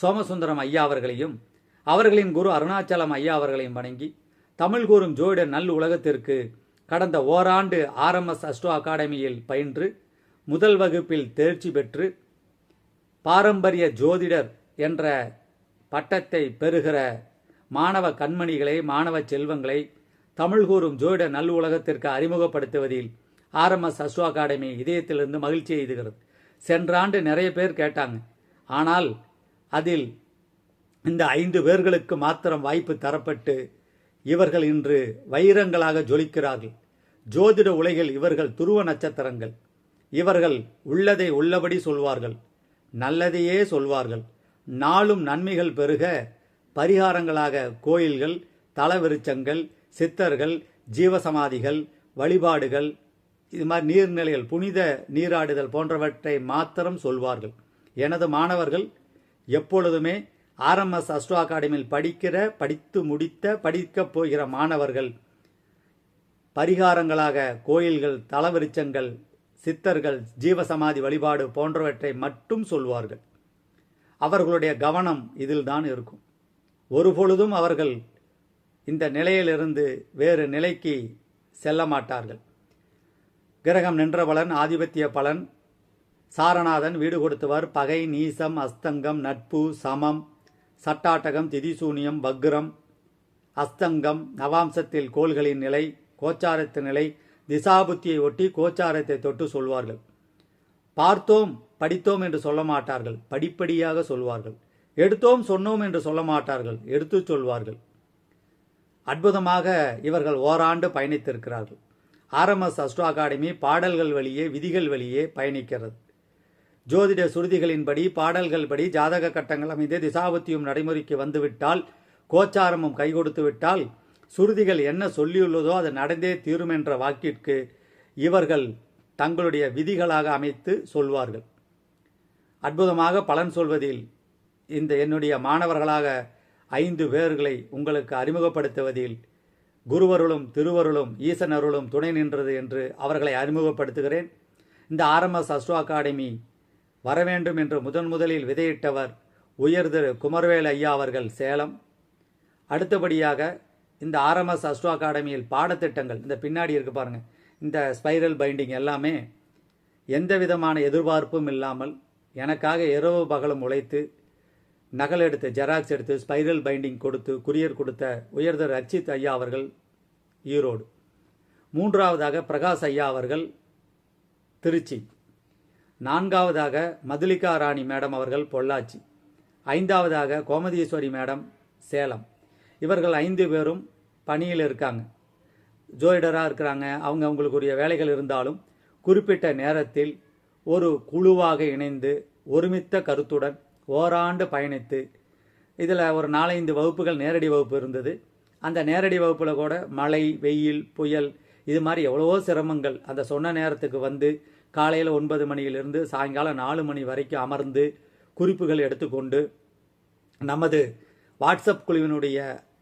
சோமசுந்தரம் ஐயா அவர்களையும் அவர்களின் குரு அருணாச்சலம் ஐயா அவர்களையும் வணங்கி தமிழ் கூறும் ஜோதிடர் நல் உலகத்திற்கு கடந்த ஓராண்டு ஆர்எம்எஸ் அஸ்ட்ரோ அகாடமியில் பயின்று முதல் வகுப்பில் தேர்ச்சி பெற்று பாரம்பரிய ஜோதிடர் என்ற பட்டத்தை பெறுகிற மாணவ கண்மணிகளை மாணவ செல்வங்களை தமிழ் கூறும் ஜோதிடர் நல் உலகத்திற்கு அறிமுகப்படுத்துவதில் ஆர்எம்எஸ் அஸ்ட்ரோ அகாடமி இதயத்திலிருந்து மகிழ்ச்சி எய்துகிறது. சென்ற ஆண்டு நிறைய பேர் கேட்டாங்க. ஆனால் அதில் இந்த ஐந்து பேர்களுக்கு மாத்திரம் வாய்ப்பு தரப்பட்டு இவர்கள் இன்று வைரங்களாக ஜொலிக்கிறார்கள். ஜோதிட உலகில் இவர்கள் துருவ நட்சத்திரங்கள். இவர்கள் உள்ளதை உள்ளபடி சொல்வார்கள். நல்லதையே சொல்வார்கள். நாளும் நன்மைகள் பெருக பரிகாரங்களாக கோயில்கள் தலவிருச்சங்கள் சித்தர்கள் ஜீவசமாதிகள் வழிபாடுகள் இது மாதிரி நீர்நிலைகள் புனித நீராடுதல் போன்றவற்றை மாத்திரம் சொல்வார்கள். எனது மாணவர்கள் எப்பொழுதுமே ஆர்எம்எஸ் அஸ்ட்ரோ அகாடமியில் படிக்கிற படித்து முடித்த படிக்கப் போகிற மாணவர்கள் பரிகாரங்களாக கோயில்கள் தலவிருச்சங்கள் சித்தர்கள் ஜீவசமாதி வழிபாடு போன்றவற்றை மட்டும் சொல்வார்கள். அவர்களுடைய கவனம் இதில்தான் இருக்கும். ஒருபொழுதும் அவர்கள் இந்த நிலையிலிருந்து வேறு நிலைக்கு செல்ல மாட்டார்கள். கிரகம் நின்ற பலன் ஆதிபத்திய பலன் சாரநாதன் வீடு கொடுத்தவர். பகை நீசம் அஸ்தங்கம் நட்பு சமம். சட்டாட்டகம் திதிசூனியம் வக்ரம். அஸ்தங்கம் நவாம்சத்தில் கோள்களின் நிலை கோச்சாரத்து நிலை. திசாபுத்தியை ஒட்டி கோச்சாரத்தை தொட்டு சொல்வார்கள். பார்த்தோம் படித்தோம் என்று சொல்ல மாட்டார்கள். படிப்படியாக சொல்வார்கள். எடுத்தோம் சொன்னோம் என்று சொல்ல மாட்டார்கள். எடுத்துச் சொல்வார்கள். அற்புதமாக இவர்கள் ஓராண்டு பயணித்திருக்கிறார்கள். ஆர்எம்எஸ் அஸ்ட்ரோ அகாடமி பாடல்கள் வழியே விதிகள் வழியே பயணிக்கிறது. ஜோதிட சுருதிகளின்படி பாடல்கள் படி ஜாதக கட்டங்கள் அமைந்து திசாபத்தியும் நடைமுறைக்கு வந்துவிட்டால் கோச்சாரமும் கை கொடுத்து விட்டால் சுருதிகள் என்ன சொல்லியுள்ளதோ அது நடந்தே தீரும் என்ற வாக்கிற்கு இவர்கள் தங்களுடைய விதிகளாக அமைத்து சொல்வார்கள். அற்புதமாக பலன் சொல்வதில் இந்த என்னுடைய மாணவர்களாக ஐந்து பேர்களை உங்களுக்கு அறிமுகப்படுத்துவதில் குருவருளும் திருவருளும் ஈசனருளும் துணை நின்றது என்று அவர்களை அறிமுகப்படுத்துகிறேன். இந்த ஆர்எம்எஸ் அஸ்ட்ரோ அகாடமி வரவேண்டும் என்று முதன் முதலில் விதையிட்டவர் உயர் திரு குமரவேல் ஐயா அவர்கள் சேலம். அடுத்தபடியாக இந்த ஆர்எம்எஸ் அஸ்ட்ரோ அகாடமியில் பாடத்திட்டங்கள் இந்த பின்னாடி இருக்கு பாருங்க இந்த ஸ்பைரல் பைண்டிங் எல்லாமே எந்த விதமான எதிர்பார்ப்பும் இல்லாமல் எனக்காக இரவு பகலும் உழைத்து நகல் எடுத்து ஜெராக்ஸ் எடுத்து ஸ்பைரல் பைண்டிங் கொடுத்து குரியர் கொடுத்த உயர்தர் ரச்சித் ஐயா அவர்கள் ஈரோடு. மூன்றாவதாக பிரகாஷ் ஐயா அவர்கள் திருச்சி. நான்காவதாக மதுலிகா ராணி மேடம் அவர்கள் பொள்ளாச்சி. ஐந்தாவதாக கோமதீஸ்வரி மேடம் சேலம். இவர்கள் ஐந்து பேரும் பணியில் இருக்காங்க. ஜோயிடராக இருக்கிறாங்க. அவங்க அவங்களுக்குரிய வேலைகள் இருந்தாலும் குறிப்பிட்ட நேரத்தில் ஒரு குழுவாக இணைந்து ஒருமித்த கருத்துடன் ஓராண்டு பயணித்து இதில் ஒரு நாலஞ்சு வகுப்புகள் நேரடி வகுப்பு இருந்தது. அந்த நேரடி வகுப்பில் கூட மழை வெயில் புயல் இது மாதிரி எவ்வளவோ சிரமங்கள். அந்த சொன்ன நேரத்துக்கு வந்து காலையில் ஒன்பது மணியிலிருந்து சாயங்காலம் நாலு மணி வரைக்கும் அமர்ந்து குறிப்புகள் எடுத்துக்கொண்டு நமது வாட்ஸ்அப் குழுவினுடைய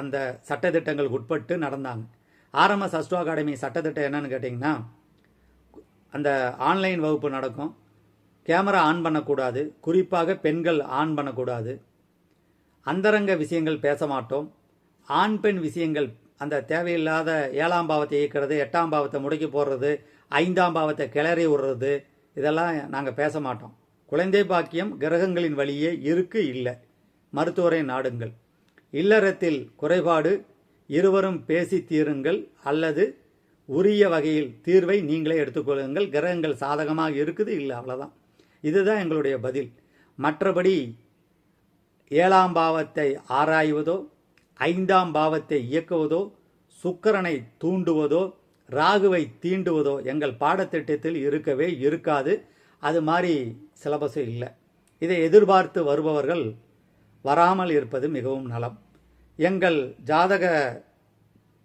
அந்த சட்டத்திட்டங்களுக்கு உட்பட்டு நடந்தாங்க. ஆர்எம்எஸ் அஸ்ட்ரோ அகாடமி சட்டத்திட்டம் என்னன்னு கேட்டிங்கன்னா அந்த ஆன்லைன் வகுப்பு நடக்கும். கேமரா ஆன் பண்ணக்கூடாது. குறிப்பாக பெண்கள் ஆன் பண்ணக்கூடாது. அந்தரங்க விஷயங்கள் பேச மாட்டோம். ஆண் பெண் விஷயங்கள் அந்த தேவையில்லாத ஏழாம் பாவத்தை இயக்கிறது எட்டாம் பாவத்தை முடக்கி போடுறது ஐந்தாம் பாவத்தை கிளறி விடுறது இதெல்லாம் நாங்கள் பேச மாட்டோம். குழந்தை பாக்கியம் கிரகங்களின் வழியே இருக்கு இல்லை. மருத்துவரை நாடுங்கள். இல்லறத்தில் குறைபாடு இருவரும் பேசி தீருங்கள் அல்லது உரிய வகையில் தீர்வை நீங்களே எடுத்துக்கொள்ளுங்கள் கிரகங்கள் சாதகமாக இருக்குது இல்லை அவ்வளோதான் இதுதான் எங்களுடைய பதில். மற்றபடி ஏழாம் பாவத்தை ஆராய்வதோ ஐந்தாம் பாவத்தை இயக்குவதோ சுக்கரனை தூண்டுவதோ ராகுவை தீண்டுவதோ எங்கள் பாடத்திட்டத்தில் இருக்கவே இருக்காது. அது மாதிரி சிலபஸும் இல்லை. இதை எதிர்பார்த்து வருபவர்கள் வராமல் இருப்பது மிகவும் நலம். எங்கள் ஜாதக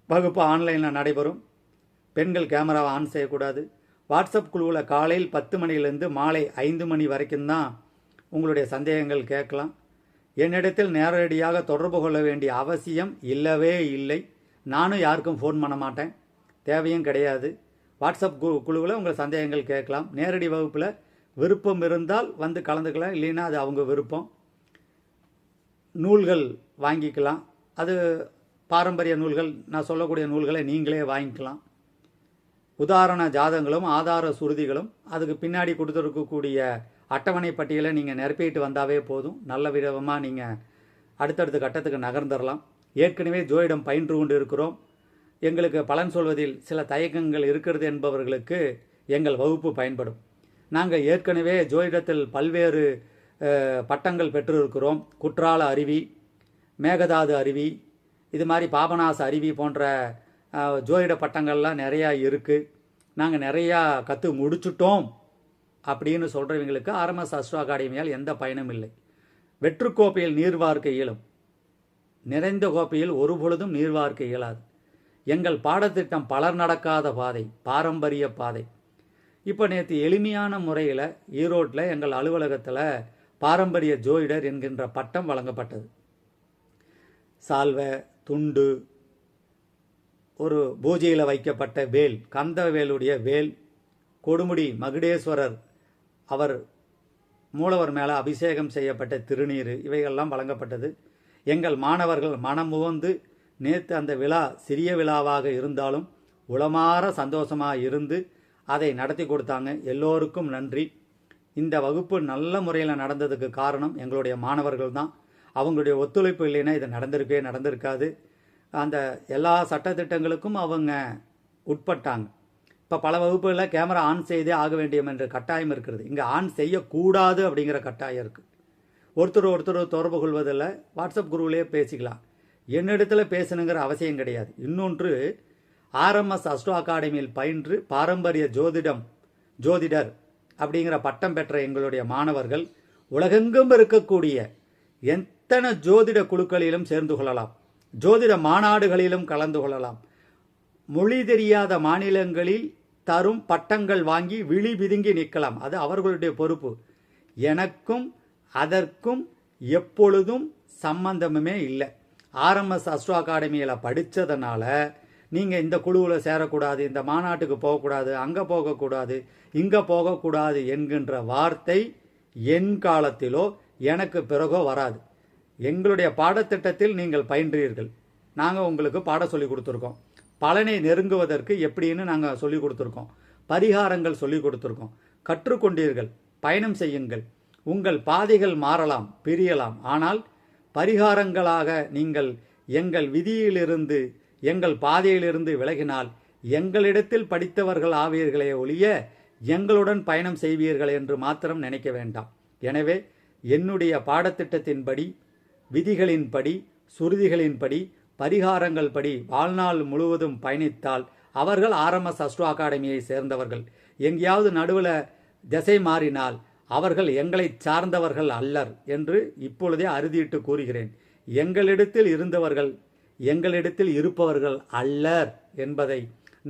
வகுப்பு ஆன்லைனில் நடைபெறும். பெண்கள் கேமராவை ஆன் செய்யக்கூடாது. வாட்ஸ்அப் குழுவில் காலையில் பத்து மணிலேருந்து மாலை ஐந்து மணி வரைக்கும் தான் உங்களுடைய சந்தேகங்கள் கேட்கலாம். என்னிடத்தில் நேரடியாக தொடர்பு கொள்ள வேண்டிய அவசியம் இல்லவே இல்லை. நானும் யாருக்கும் ஃபோன் பண்ண மாட்டேன். தேவையும் கிடையாது. வாட்ஸ்அப் கு குழுவில் உங்கள் சந்தேகங்கள் கேட்கலாம். நேரடி வகுப்பில் விருப்பம் இருந்தால் வந்து கலந்துக்கலாம். இல்லைன்னா அது அவங்க விருப்பம். நூல்கள் வாங்கிக்கலாம். அது பாரம்பரிய நூல்கள் நான் சொல்லக்கூடிய நூல்களை நீங்களே வாங்கிக்கலாம். உதாரண ஜாதகங்களும் ஆதார சுருதிகளும் அதுக்கு பின்னாடி கொடுத்துருக்கக்கூடிய அட்டவணை பட்டியலை நீங்கள் நிரப்பிட்டு வந்தாவே போதும். நல்ல விதமாக நீங்கள் அடுத்தடுத்த கட்டத்துக்கு நகர்ந்துடலாம் ஏற்கனவே ஜோயிடம் பயின்று கொண்டு இருக்கிறோம் எங்களுக்கு பலன் சொல்வதில் சில தயக்கங்கள் இருக்கிறது என்பவர்களுக்கு எங்கள் வகுப்பு பயன்படும். நாங்கள் ஏற்கனவே ஜோதிடத்தில் பல்வேறு பட்டங்கள் பெற்றிருக்கிறோம். குற்றால அருவி மேகதாது அருவி இது மாதிரி பாபநாச அருவி போன்ற ஜோதிட பட்டங்கள்லாம் நிறையா இருக்குது நாங்கள் நிறையா கற்று முடிச்சுட்டோம் அப்படின்னு சொல்கிறவங்களுக்கு ஆர்எம்எஸ் அஸ்ட்ரோ அகாடமியால் எந்த பயனும் இல்லை. வெற்றுக்கோப்பையில் நீர் வார்க்க இயலும். நிறைந்த கோப்பையில் ஒரு பொழுதும் நீர்வார்க்க இயலாது. எங்கள் பாடத்திட்டம் பலர் நடக்காத பாதை பாரம்பரிய பாதை. இப்போ நேற்று எளிமையான முறையில் ஈரோட்டில் எங்கள் அலுவலகத்தில் பாரம்பரிய ஜோயிடர் என்கின்ற பட்டம் வழங்கப்பட்டது. சால்வை துண்டு ஒரு பூஜையில் வைக்கப்பட்ட வேல் கந்தவேலுடைய வேல் கொடுமுடி மகுடேஸ்வரர் அவர் மூலவர் மேலே அபிஷேகம் செய்யப்பட்ட திருநீர் இவைகள்லாம் வழங்கப்பட்டது. எங்கள் மாணவர்கள் மனமுவந்து நேற்று அந்த விழா சிறிய விழாவாக இருந்தாலும் உளமாற சந்தோஷமாக இருந்து அதை நடத்தி கொடுத்தாங்க. எல்லோருக்கும் நன்றி. இந்த வகுப்பு நல்ல முறையில் நடந்ததுக்கு காரணம் எங்களுடைய மாணவர்கள் தான். அவங்களுடைய ஒத்துழைப்பு இல்லைன்னா இது நடந்திருக்கவே நடந்திருக்காது. அந்த எல்லா சட்டத்திட்டங்களுக்கும் அவங்க உட்பட்டாங்க. இப்போ பல வகுப்புகளில் கேமரா ஆன் செய்தே ஆக வேண்டியம் என்ற கட்டாயம் இருக்கிறது இங்கே ஆன் செய்யக்கூடாது அப்படிங்கிற கட்டாயம் இருக்குது ஒருத்தர் ஒருத்தர் தொடர்பு கொள்வதில் வாட்ஸ்அப் குரூவிலே பேசிக்கலாம். என்னிடத்தில் பேசணுங்கிற அவசியம் கிடையாது. இன்னொன்று ஆர்எம்எஸ் அஸ்ட்ரோ அகாடமியில் பயின்று பாரம்பரிய ஜோதிடம் ஜோதிடர் அப்படிங்கிற பட்டம் பெற்ற எங்களுடைய மாணவர்கள் உலகெங்கும் இருக்கக்கூடிய எத்தனை ஜோதிட குழுக்களிலும் சேர்ந்து கொள்ளலாம். ஜோதிட மாநாடுகளிலும் கலந்து கொள்ளலாம். மொழி தெரியாத மாநிலங்களில் தரும் பட்டங்கள் வாங்கி விழி பிதுங்கி நிற்கலாம். அது அவர்களுடைய பொறுப்பு. எனக்கும் அதற்கும் எப்பொழுதும் சம்பந்தமுமே இல்லை. ஆர்எம்எஸ் அஸ்ட்ரோ அகாடமியில் படித்ததுனால நீங்கள் இந்த குழுவில் சேரக்கூடாது இந்த மாநாட்டுக்கு போகக்கூடாது அங்கே போகக்கூடாது இங்கே போகக்கூடாது என்கின்ற வார்த்தை என் காலத்திலோ எனக்கு பிறகோ வராது. எங்களுடைய பாடத்திட்டத்தில் நீங்கள் பயின்றீர்கள். நாங்கள் உங்களுக்கு பாடம் சொல்லி கொடுத்துருக்கோம். பலனை நெருங்குவதற்கு எப்படின்னு நாங்கள் சொல்லி கொடுத்துருக்கோம். பரிகாரங்கள் சொல்லி கொடுத்துருக்கோம். கற்றுக்கொண்டீர்கள் பயணம் செய்யுங்கள். உங்கள் பாதைகள் மாறலாம் பிரியலாம். ஆனால் பரிகாரங்களாக நீங்கள் எங்கள் விதியிலிருந்து எங்கள் பாதையிலிருந்து விலகினால் எங்களிடத்தில் படித்தவர்கள் ஆவீர்களே ஒழிய எங்களுடன் பயணம் செய்வீர்கள் என்று மாத்திரம் நினைக்க வேண்டாம். எனவே என்னுடைய பாடத்திட்டத்தின்படி விதிகளின்படி சுருதிகளின்படி பரிகாரங்கள் படி வாழ்நாள் முழுவதும் பயணித்தால் அவர்கள் ஆர்எம்எஸ் அஸ்ட்ரோ அகாடமியை சேர்ந்தவர்கள். எங்கேயாவது நடுவில் திசை மாறினால் அவர்கள் எங்களை சார்ந்தவர்கள் அல்லர் என்று இப்பொழுதே அறுதியிட்டு கூறுகிறேன். எங்களிடத்தில் இருந்தவர்கள் எங்களிடத்தில் இருப்பவர்கள் அல்லர் என்பதை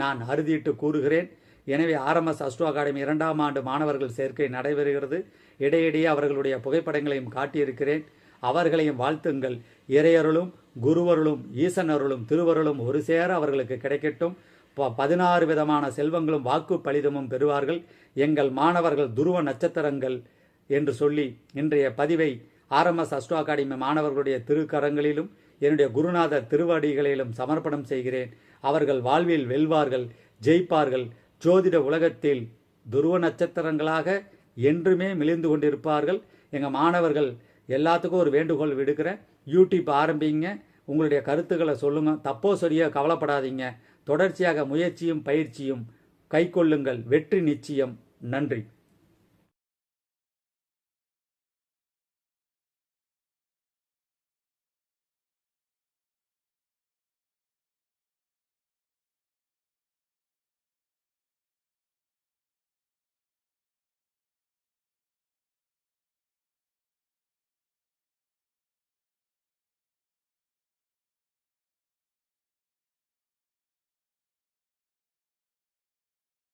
நான் அறுதியிட்டு கூறுகிறேன். எனவே ஆர்எம்எஸ் அஸ்ட்ரோ அகாடமி இரண்டாம் ஆண்டு மாணவர்கள் சேர்க்கை நடைபெறுகிறது. இடையிடையே அவர்களுடைய புகைப்படங்களையும் காட்டியிருக்கிறேன். அவர்களையும் வாழ்த்துங்கள். இறையருளும் குருவருளும் ஈசனருளும் திருவருளும் ஒரு சேர அவர்களுக்கு கிடைக்கட்டும். பதினாறு விதமான செல்வங்களும் வாக்கு பலிதமும் பெறுவார்கள். எங்கள் மாணவர்கள் துருவ நட்சத்திரங்கள் என்று சொல்லி இன்றைய பதிவை ஆர்எம்எஸ் அஸ்ட்ரோ அகாடமி மாணவர்களுடைய திருக்கரங்களிலும் என்னுடைய குருநாதர் திருவடிகளிலும் சமர்ப்பணம் செய்கிறேன். அவர்கள் வாழ்வில் வெல்வார்கள் ஜெயிப்பார்கள். ஜோதிட உலகத்தில் துருவ நட்சத்திரங்களாக என்றுமே மிளிந்து கொண்டிருப்பார்கள். எங்கள் மாணவர்கள் எல்லாத்துக்கும் ஒரு வேண்டுகோள் விடுக்கிறேன் யூடியூப் ஆரம்பிங்க. உங்களுடைய கருத்துக்களை சொல்லுங்கள் தப்போ சரியோ கவலைப்படாதீங்க. தொடர்ச்சியாக முயற்சியும் பயிற்சியும் கைக்கொள்ளுங்கள். வெற்றி நிச்சயம். நன்றி.